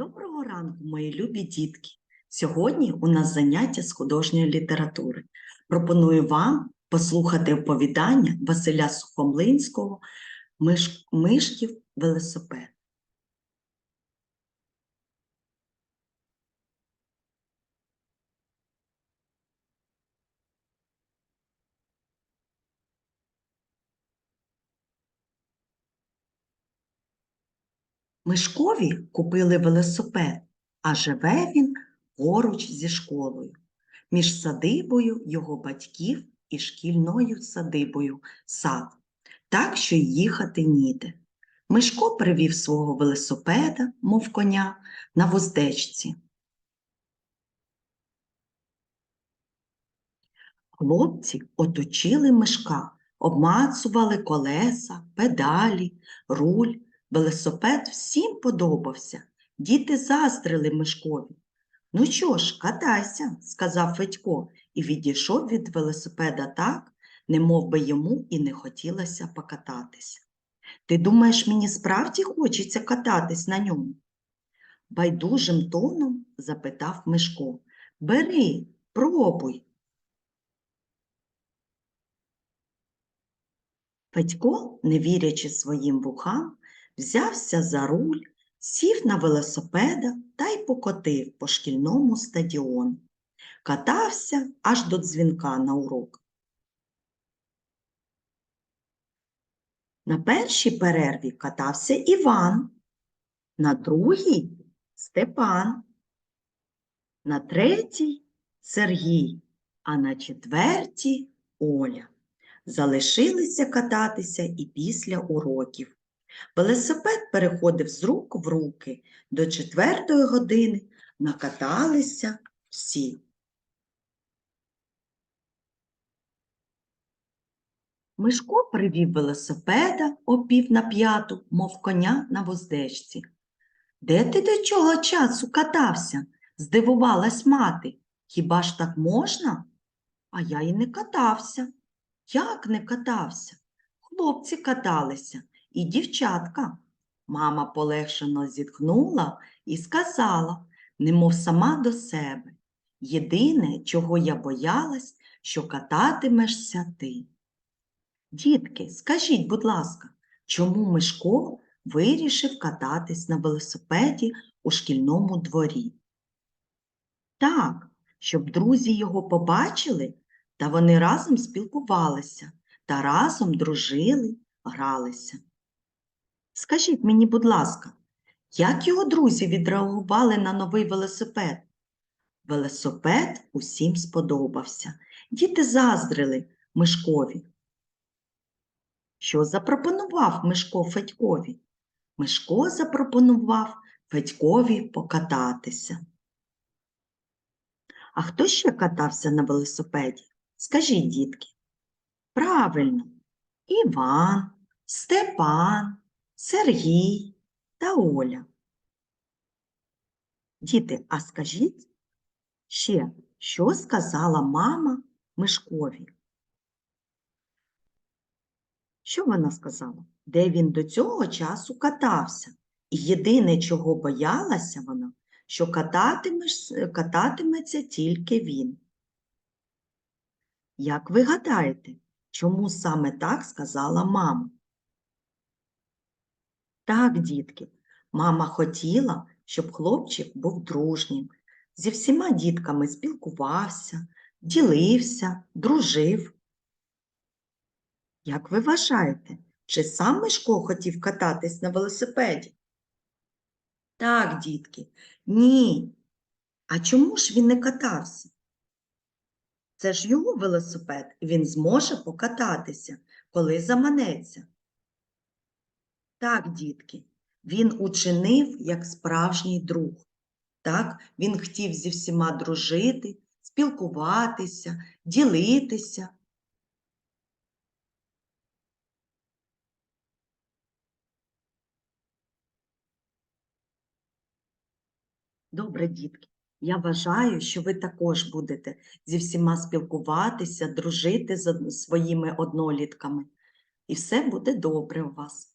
Доброго ранку, мої любі дітки! Сьогодні у нас заняття з художньої літератури. Пропоную вам послухати оповідання Василя Сухомлинського Мишків велосипед. Мишкові купили велосипед, а живе він поруч зі школою, між садибою його батьків і шкільною садибою сад, так що їхати ніде. Мишко привів свого велосипеда, мов коня, на вуздечці. Хлопці оточили мишка, обмацували колеса, педалі, руль. Велосипед всім подобався. Діти заздрили Мишкові. Ну що ж, катайся, сказав Федько і відійшов від велосипеда так, немов би йому і не хотілося покататися. Ти думаєш, мені справді хочеться кататись на ньому? Байдужим тоном запитав Мишко. Бери, пробуй. Федько, не вірячи своїм вухам, взявся за руль, сів на велосипеда та й покотив по шкільному стадіону. Катався аж до дзвінка на урок. На першій перерві катався Іван, на другій Степан, на третій Сергій, а на четвертій Оля. Залишилися кататися і після уроків. Велосипед переходив з рук в руки. До четвертої години накаталися всі. Мишко привів велосипеда опів на п'яту, мов коня на воздечці. Де ти до чого часу катався? здивувалась мати. Хіба ж так можна? А я й не катався. Як не катався? Хлопці каталися і дівчатка. Мама полегшено зітхнула і сказала, немов сама до себе. Єдине, чого я боялась, що кататимешся ти. Дітки, скажіть, будь ласка, чому Мишко вирішив кататись на велосипеді у шкільному дворі? Так, щоб друзі його побачили, та вони разом спілкувалися та разом дружили, гралися. Скажіть мені, будь ласка, як його друзі відреагували на новий велосипед? Велосипед усім сподобався. Діти заздрили Мишкові. Що запропонував Мишко Федькові? Мишко запропонував Федькові покататися. А хто ще катався на велосипеді? Скажіть, дітки. Правильно, Іван, Степан, Сергій та Оля. Діти, а скажіть ще, що сказала мама Мишкові? Що вона сказала? Де він до цього часу катався? І єдине, чого боялася вона, що кататиметься тільки він. Як ви гадаєте, чому саме так сказала мама? Так, дітки, мама хотіла, щоб хлопчик був дружнім, зі всіма дітками спілкувався, ділився, дружив. Як ви вважаєте, чи сам Мишко хотів кататись на велосипеді? Так, дітки, ні. А чому ж він не катався? Це ж його велосипед, він зможе покататися, коли заманеться. Так, дітки, він учинив як справжній друг. Так, він хотів зі всіма дружити, спілкуватися, ділитися. Добре, дітки. Я вважаю, що ви також будете зі всіма спілкуватися, дружити з своїми однолітками. І все буде добре у вас.